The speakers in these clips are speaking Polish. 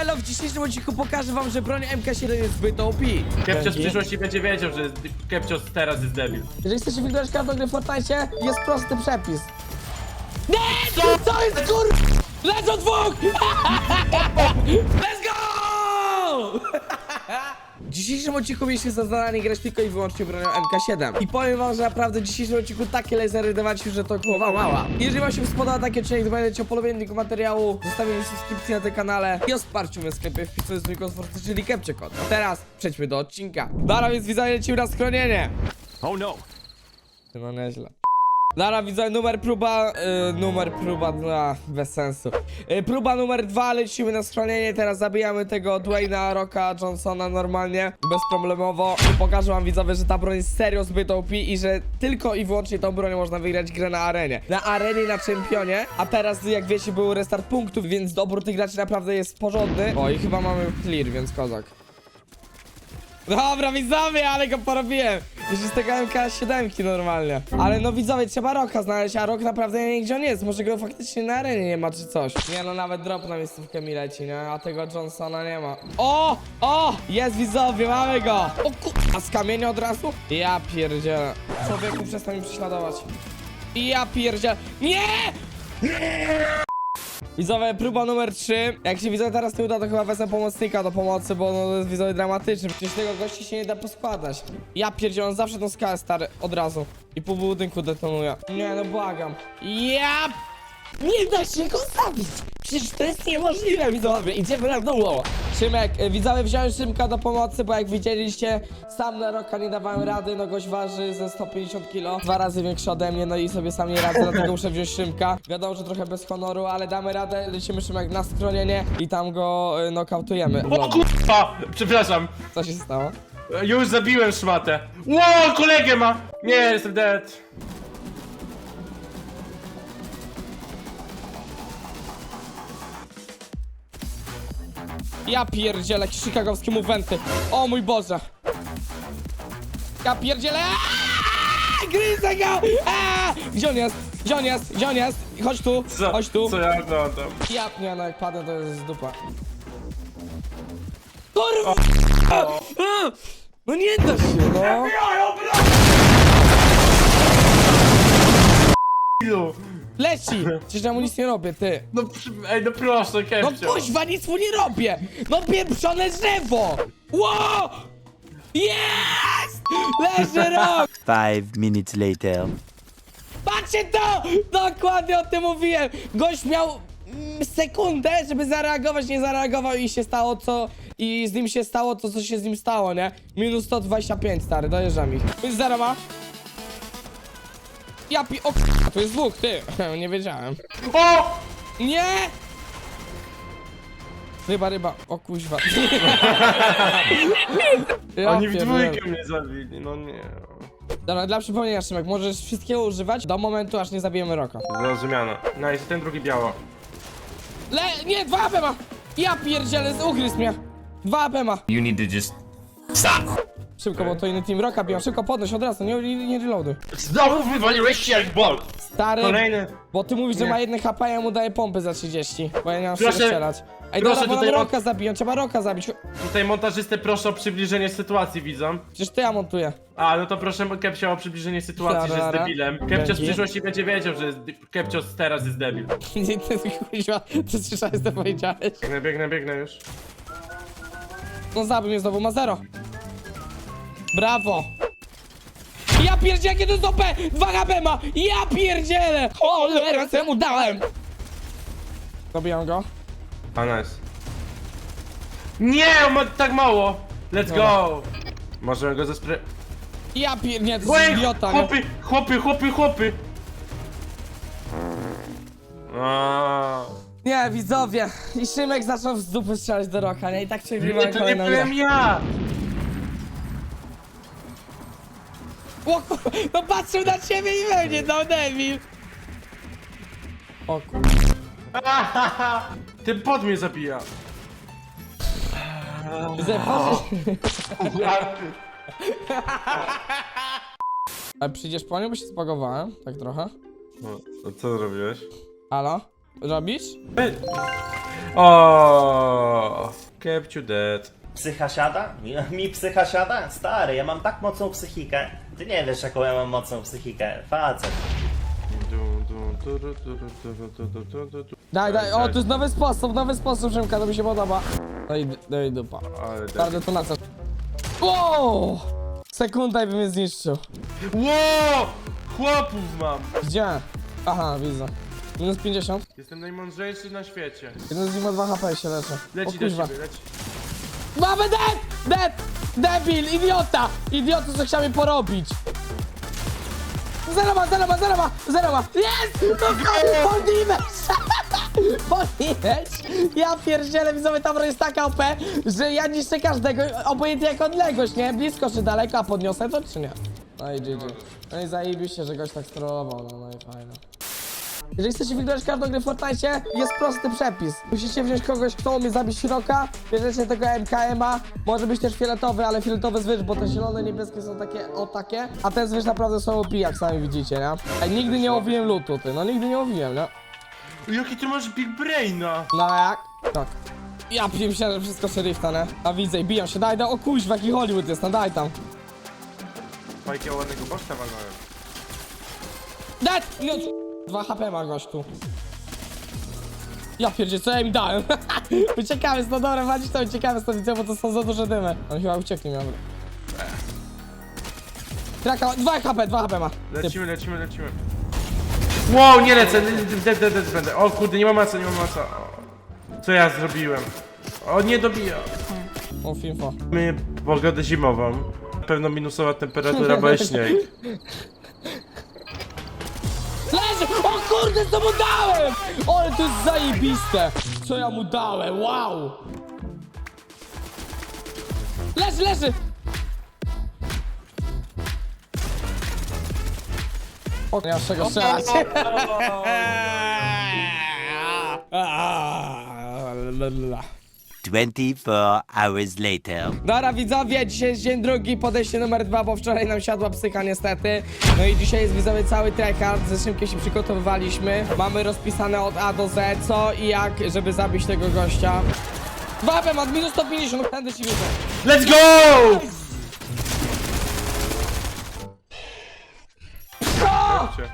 elo, w dzisiejszym odcinku pokażę wam, że broń MK7 jest zbyt OP. Kepcio z Dzięki. przyszłości będzie wiedział, że Kepcio teraz jest debil. Jeżeli chcecie wygrać każdą grę w Fortnite, jest prosty przepis. Nie! Co, co jest kur... Lecą dwóch! Let's go! W dzisiejszym odcinku mieliśmy za zadanie grać tylko i wyłącznie bronią MK7 I powiem wam, że naprawdę w dzisiejszym odcinku takie lasery dawaliśmy, że to głowa mała. Jeżeli wam się spodobał taki odcinek, pamiętajcie o polubieniu tego materiału. Zostawieniu subskrypcji na tym kanale I o wsparciu mnie w sklepie wpisując mój kod czyli A teraz przejdźmy do odcinka. Dobra, więc widzowie lecimy na schronienie. Oh no. no nieźle. Dobra, widzę numer próba, y, numer próba, no, bez sensu. Y, próba numer dwa, lecimy na schronienie, teraz zabijamy tego Dwayna Rocka Johnsona normalnie, bezproblemowo. I pokażę wam widzowie, że ta broń jest serio zbyt OP i że tylko i wyłącznie tą bronią można wygrać grę na arenie. Na arenie, na czempionie, a teraz jak wiecie był restart punktów, więc dobór tych graczy naprawdę jest porządny. O i chyba mamy clear, więc kozak. Dobra, widzowie, ale go porobiłem. Już z tego MK7 normalnie. Ale no widzowie, trzeba Roka znaleźć, a Rok naprawdę nie on jest. Może go faktycznie na arenie nie ma czy coś. Nie no, nawet drop na miejscówkę mi leci, nie? A tego Johnsona nie ma. O! O! Jest widzowie, mamy go! O ku... A z kamienia od razu? Ja pierdzielę. Człowieku, przestań mi prześladować. Ja pierdzielę. Nie! Widzowie, próba numer 3. Jak się widzowie teraz nie uda, to chyba wezmę pomocnika do pomocy, bo no, to jest widzowie dramatyczny. Przecież tego gości się nie da poskładać. Ja pierdzielę, zawsze tą skalę stary, od razu. I pół budynku detonuje. Nie no, błagam. Ja... Nie da się go zabić! Przecież to jest niemożliwe, widzowie. Idziemy na dół. Szymek, y, widzowie wziąłem Szymka do pomocy, bo jak widzieliście, sam na roka nie dawałem rady, no gość waży ze 150 kg, dwa razy większy ode mnie, no i sobie sam nie radzę, dlatego muszę wziąć Szymka. Wiadomo, że trochę bez honoru, ale damy radę, lecimy Szymek na skronienie i tam go y, nokautujemy. O kurwa! Przepraszam. Co się stało? Już zabiłem szmatę. Wow, kolegę ma! Nie, jestem dead. Ja pierdzielę, jakieś chicagowskie mowenty. O mój Boże. Ja pierdzielę. Aaaa! Gryzę go! Aaaa! Gdzie on jest? Gdzie on jest? Gdzie on jest? Chodź tu, Co, chodź tu. co ja oglądam? Ja, nie no, jak padnę to jest dupa. Kurwa! A! No nie da się, no. Ilu? Leci! Przecież ja mu nic nie robię, ty. No, przy- ej, no proszę, No Kepcio. kuźwa, nic mu nie robię! No pieprzone drzewo! Ło! Jest! Leży rok! Five minutes later. Patrzcie to! Dokładnie o tym mówiłem! Gość miał mm, sekundę, żeby zareagować, nie zareagował i się stało co... I z nim się stało to, co się z nim stało, nie? Minus 125, stary, dojeżdżam ich. Zero ma? Ja pi... O k- tu jest dwóch, ty! nie wiedziałem. O! Nie! Ryba, ryba. O kuźwa. Ja Oni w pierdolę. dwójkę mnie zabili, no nie. Dobra, dla przypomnienia, Szymek, możesz wszystkiego używać do momentu, aż nie zabijemy Roka. Zrozumiano. Nice, ten drugi biało. Le... Nie, dwa AP ma! Ja pierdzielę, ugryzł mnie. Dwa AP ma. You need to just stop. Szybko, bo to inny team Roka biją. Szybko podnoś od razu, nie, nie, nie reloaduj. Znowu wywaliłeś się jak bol! Stary, Kolejny. bo ty mówisz, że Nie. ma jeden HP, a ja mu daję pompy za 30. Bo ja nie mam Proszę- czego strzelać. Ej, proszę dobra, bo nam tutaj- Roka zabiją, trzeba Roka zabić. Tutaj montażystę proszę o przybliżenie sytuacji, widzą. Przecież to ja montuję. A, no to proszę Kepcio o przybliżenie sytuacji, że jest debilem. Kepcio z Dzięki. przyszłości będzie wiedział, że jest, Kepcio teraz jest debil. Nie, ty, kuźwa, ty słyszałeś, co powiedziałeś? Biegnę, biegnę, biegnę już. No zabił mnie znowu, ma zero. Brawo. Ja pierdzielę, jakie to jest OP! Dwa HP ma! Ja pierdzielę! Cholera, co ja mu dałem? Zabijam go. A, nice. Nie, on ma tak mało! Let's go! Możemy go zespre... Ja pier... Nie, to jest idiota, nie? chłopy, chłopy, chłopy, chłopy! Nie, widzowie. I Szymek zaczął z dupy strzelać do roka, nie? I tak nie, przegrywałem to nie kolejną grę. byłem ja! O kurwa, no patrzył na ciebie i we mnie, no debil. O kurwa. Ten pod mnie zabija. Zepchasz... Ale przyjdziesz po nią, bo się spagowałem, tak trochę. No, co zrobiłeś? Halo? Robisz? O, kept you dead. Psycha siada? Mi, mi psycha siada? Stary, ja mam tak mocną psychikę. Ty nie wiesz, jaką ja mam mocną psychikę. Facet. Daj, daj, o, to jest nowy sposób, nowy sposób, Szymka, to mi się podoba. No i, no i dupa. Ale Ta dead. detonacja. Wow! Sekunda i by mnie zniszczył. Ło! Chłopów mam! Gdzie? Aha, widzę. Minus 50. Jestem najmądrzejszy na świecie. Jeden z nich ma 2 HP i się leczy. o Leci do ciebie, leci. Mamy dead! Dead! Debil! Idiota! Idiota, co chciał mi porobić! Zero ma, zero ma, zero ma, zero ma! Jest! No podnimes! Podnimes! Ja pierdzielę, widzowie, tam jest taka OP, że ja niszczę każdego, obojętnie jak odległość, nie? Blisko czy daleko, a podniosę to czy nie? No i GG. No i zajebiście, że goś tak strollował, no, no i fajnie. Jeżeli chcecie wygrać każdą grę w Fortnite, jest prosty przepis. Musicie wziąć kogoś, kto umie zabić śroka, bierzecie tego MKM-a, może być też fioletowy, ale fioletowy zwycz, bo te zielone, niebieskie są takie, o takie, a te zwycz naprawdę są OP, jak sami widzicie, nie? Ej, nigdy nie łowiłem lutu, ty, no nigdy nie łowiłem, nie? O, Jaki ty masz big braina! No jak? Tak. Ja piję się, że wszystko szerifta, nie? A widzę i biją się, daj, daj, o kuźwa, jaki Hollywood jest, no daj tam. Fajkę ładnego bożka walnąłem. Daj! Już! 2 HP ma gościu. Ja pierdzie, co ja im dałem? uciekamy stąd, dobra, walić to, uciekamy stąd, widzę, bo to są za duże dymy. On chyba ucieknie miał. Traka, 2 HP, 2 HP ma. Lecimy, lecimy, lecimy. Wow, nie lecę, dead, dead, dead będę. O kurde, nie ma maca, nie ma maca. O, Co ja zrobiłem? O, nie dobija. O, finfo. My pogodę zimową. Na pewno minusowa temperatura, bo jest śnieg. O kurde, co mu dałem! Ale to jest zajebiste! Co ja mu dałem, wow! Leży, leży! O, nie masz czego strzelać. 24 hours later. Dobra widzowie, dzisiaj jest dzień drugi, podejście numer dwa, bo wczoraj nam siadła psycha niestety. No i dzisiaj jest widzowie cały trekard, ze Szymkiem się przygotowywaliśmy. Mamy rozpisane od A do Z, co i jak, żeby zabić tego gościa. Dwa mat minus 150, będę ci widzę. Let's go!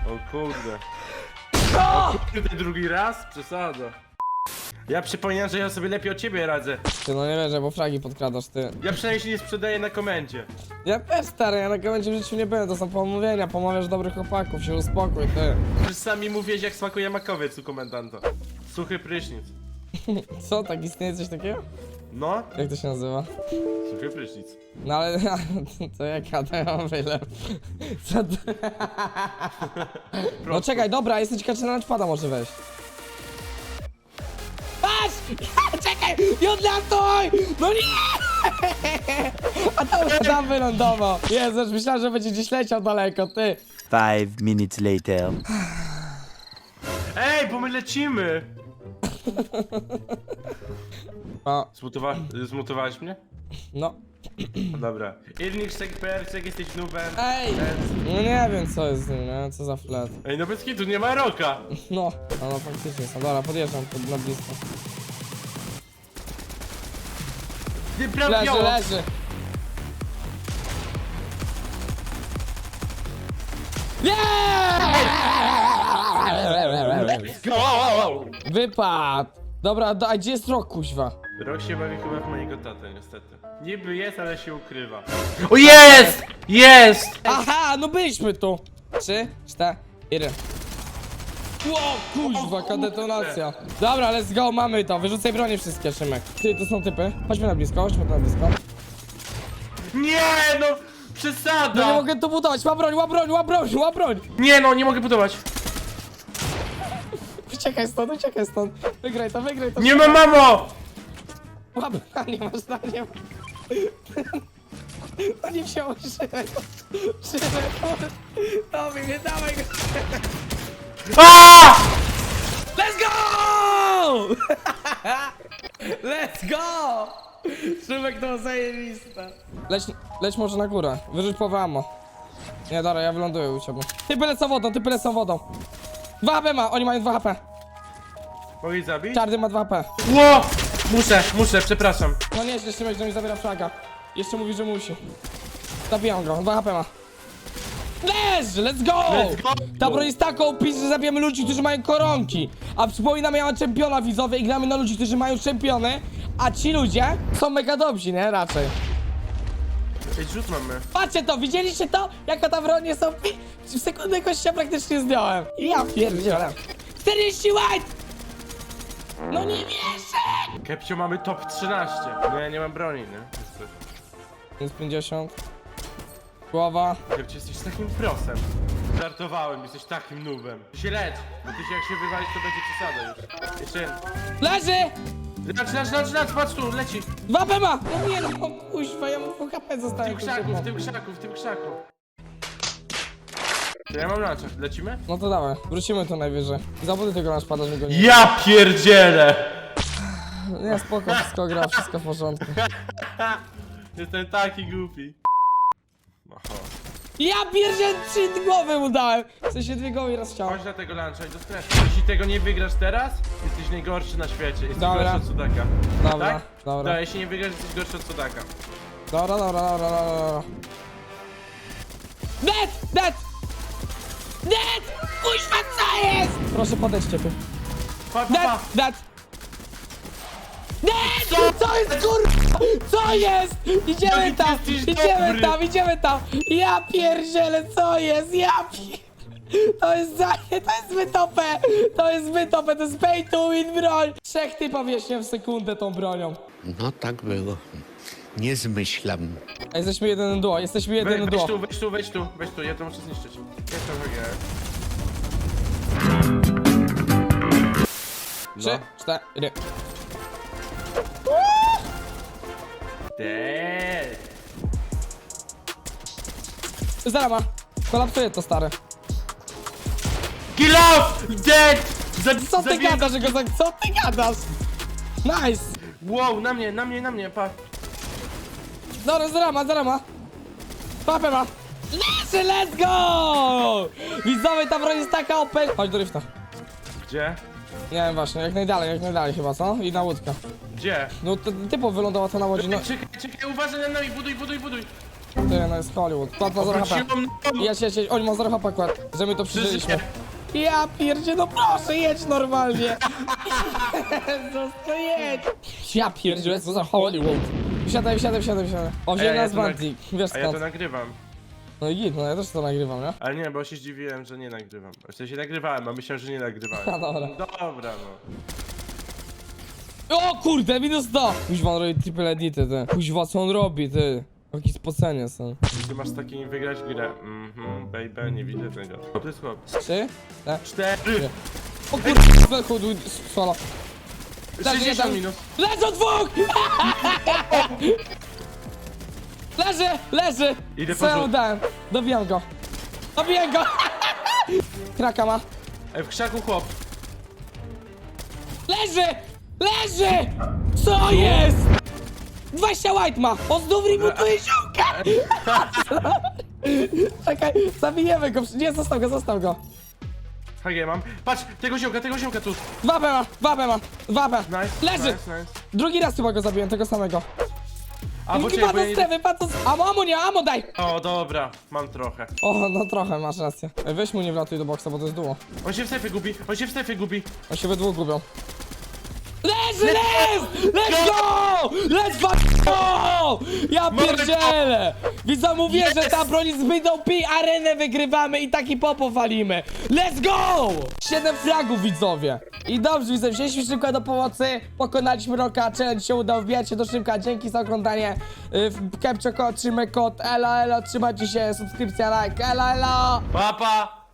O kurde. O kurde, drugi raz? Przesada. Ja przypominam, że ja sobie lepiej od ciebie radzę. Ty no nie wierzę, bo fragi podkradasz ty. Ja przynajmniej się nie sprzedaję na komendzie. Ja też stary, ja na komendzie w życiu nie byłem, to są pomówienia, pomawiasz dobrych chłopaków, się uspokój ty. Przecież sami mówiłeś jak smakuje makowiec u komendanta. Suchy prysznic. Co, tak istnieje coś takiego? No, Jak to się nazywa? suchy prysznic. No ale to jak ja to ja mam wylew. Co to? No czekaj, dobra, jesteś ciekaw, czy na lunchpada może wejść. Nie odlatuj! No nie! A tam tam wylądował. Jezus, myślałem, że będzie gdzieś leciał daleko, ty. 5 minutes later. Ej, bo my lecimy! O, Zmutowa zmutowałeś mnie? no. No dobra. Irniczek, perczek, jesteś nubem. Ej! No nie wiem, co jest z nim, nie? Co za flet. Ej, no bez kitu, nie ma roka! No, no, no faktycznie są. Dobra, podjeżdżam pod, na blisko. Leży, biało. leży. Nie! Wypad! Dobra, do- a gdzie jest rok, kuźwa? Rok się bawi chyba w mojego tatę, niestety. Niby jest, ale się ukrywa. O jest! Jest! Aha, no byliśmy tu! Trzy, cztery. Ło, kuźwa, jaka detonacja. Dobra, let's go, mamy to. Wyrzucaj broni wszystkie, Szymek. Ty, to są typy. Chodźmy na blisko, chodźmy na blisko. Nie no! Przesada! No nie mogę tu budować, ma broń, ma broń, ma broń, ma broń! Nie no, nie mogę budować. Uciekaj stąd, uciekaj stąd. Wygraj to, wygraj to. Nie ma mamo! Łap, a nie masz na nie. No nie wziąłeś Szymek. Szymek, dawaj mnie, dawaj go. A! Let's go! Let's go! Szymek to zajebiste. Leć, leć może na górę, wyrzuć połowę ammo. Nie, dobra, ja wyląduję u ciebie. Ty lecą wodą, ty lecą wodą. 2 HP ma, oni mają 2 HP. Mogę ich zabić? Czarny ma 2 HP. Ło! Muszę, muszę, przepraszam. No nie, jeszcze myśl, że mi zabiera fraga. Jeszcze mówi, że musi. Zabijam go, 2 HP ma. Leż, let's go! Let's go! Ta broń jest taką opis, że zabijamy ludzi, którzy mają koronki. A przypominam, ja mam czempiona widzowie i gramy na ludzi, którzy mają czempiony, a ci ludzie są mega dobrzy, nie? Raczej. Ej, rzut mamy. Patrzcie to, widzieliście to? Jaka ta broń jest OP? W sekundę kościa praktycznie zdjąłem. Ja pierdzielę. 40 white! No nie wierzę! Kepcio mamy top 13. No ja nie mam broni, nie? Jest coś. Jest 50. Głowa. Kepcio, jesteś takim prosem. Żartowałem, jesteś takim nubem. Ty się lecz, bo ty się jak się wywalisz, to będzie przesada już. Jeszcze jeden. Leży! Lecz, lecz, lecz, lecz, patrz tu, leci. 2 HP ma! No nie no, kuźwa, ja mu pół HP W tym krzaku, w tym krzaku, w tym krzaku. To ja mam luncha. Lecimy? No to dawaj, wrócimy tu najwyżej. Zawody tego nasz pada, go nie... Ja pierdzielę! Nie, spoko, wszystko gra, wszystko w porządku. Jestem taki głupi. Ja pierdzielę, trzy głowy mu dałem! W sensie dwie głowy raz chciałem. Chodź na tego luncha i do. Jeśli tego nie wygrasz teraz, jesteś najgorszy na świecie. Jesteś Dobra. gorszy od Sudaka. Dobra, tak? dobra. No, jeśli nie wygrasz, jesteś gorszy od Sudaka. Dobra, dobra, dobra, dobra, dobra. Dead! Dead! Dead! Kuźwa, co jest? Proszę podejdźcie tu. Pa, pa, pa. Dead! Dead! Co jest kurwa? Co jest? Idziemy Jaki tam! jesteś Idziemy dobry. tam, idziemy tam! Ja pierdzielę, co jest? Ja pier... To jest za... To jest wytopę! To jest wytopę, to jest pay to win broń! Trzech typa wiecznie w sekundę tą bronią. No tak było. Nie zmyślam. A Jesteśmy jeden duo, jesteśmy jeden weź duo. tu, weź tu, weź tu, weź tu, ja to muszę zniszczyć. Jest to HG. Trzy, cztery. Dead. Zarama. Kolapsuje to stary. Kill off! Dead! Za, Co ty zabiję- gadasz, że go za... Co ty gadasz? Nice! Wow, na mnie, na mnie, na mnie, pa. Dobra, zarama, zarama. Papę ma. Leży, let's go! Widzowie, ta broń jest taka OP. Chodź do rifta. Gdzie? Nie wiem właśnie, jak najdalej, jak najdalej chyba, co? I na łódkę. Gdzie? No to typo wylądował to na łodzi, no. Czekaj, czekaj, uważaj na nami, buduj, buduj, buduj. Ty, no jest Hollywood. Kład ma 0 HP. Wróciłem na Jedź, jedź, jedź. Oni ma 0 HP kład. Że my to przeżyliśmy. Ja pierdzie, no proszę, jedź normalnie. Jezus, to jedź. Ja pierdzie, co za Hollywood. Wsiadaj, wsiadaj, wsiadaj, wsiadaj. O, ja nas to nag- Bantik. Wiesz A ja to nagrywam. No i git, no ja też to nagrywam, nie? Ale nie, bo się zdziwiłem, że nie nagrywam. W sensie nagrywałem, a myślałem, że nie nagrywałem. A, dobra. Dobra, no. O kurde, minus 100! Kuźwa, on robi triple edity, ty. Kuźwa, co on robi, ty? Jakie spocenie są. Ty masz takim wygrać grę. Mhm, baby, nie widzę tego. To jest chłop. Trzy? Tak. Cztery! O kurde, chudu, solo. Leży 60 jeden. minut. Dwóch! leży, leży! Idę po Co ja mu dałem? Dobijam go. Dobijam go! Kraka ma. Ej, w krzaku chłop. Leży! Leży! Co jest? 20 white ma! On znów rebootuje ziomka! Czekaj, zabijemy go. Nie, zostaw go, zostaw go. HG mam. Patrz, tego ziomka, tego ziomka tu. Wapę ma, wapę ma, wapę. Nice, Leży! nice, nice. Drugi raz chyba go zabiłem, tego samego. A, bo I czekaj, bo z nie... strefy, wypadł z... Amo, amo, nie, amo daj! O, dobra, mam trochę. O, no trochę, masz rację. Ej, Weź mu nie wlatuj do boksa, bo to jest duo. On się w strefie gubi, on się w strefie gubi. On się we dwóch gubią. Leży, les! Let's go! Let's fuck go! Ja pierdzielę! Widza, mówię, że ta broń jest zbyt OP, arenę wygrywamy i taki popo walimy. Let's go! 7 flagów, widzowie. I dobrze, widzowie, wzięliśmy szybko do pomocy, pokonaliśmy Roka, challenge się udał, wbijajcie do szybka, dzięki za oglądanie. Y, W Kepcio kod, trzymaj kod, elo, elo, trzymajcie się, subskrypcja, like, elo, elo! Papa!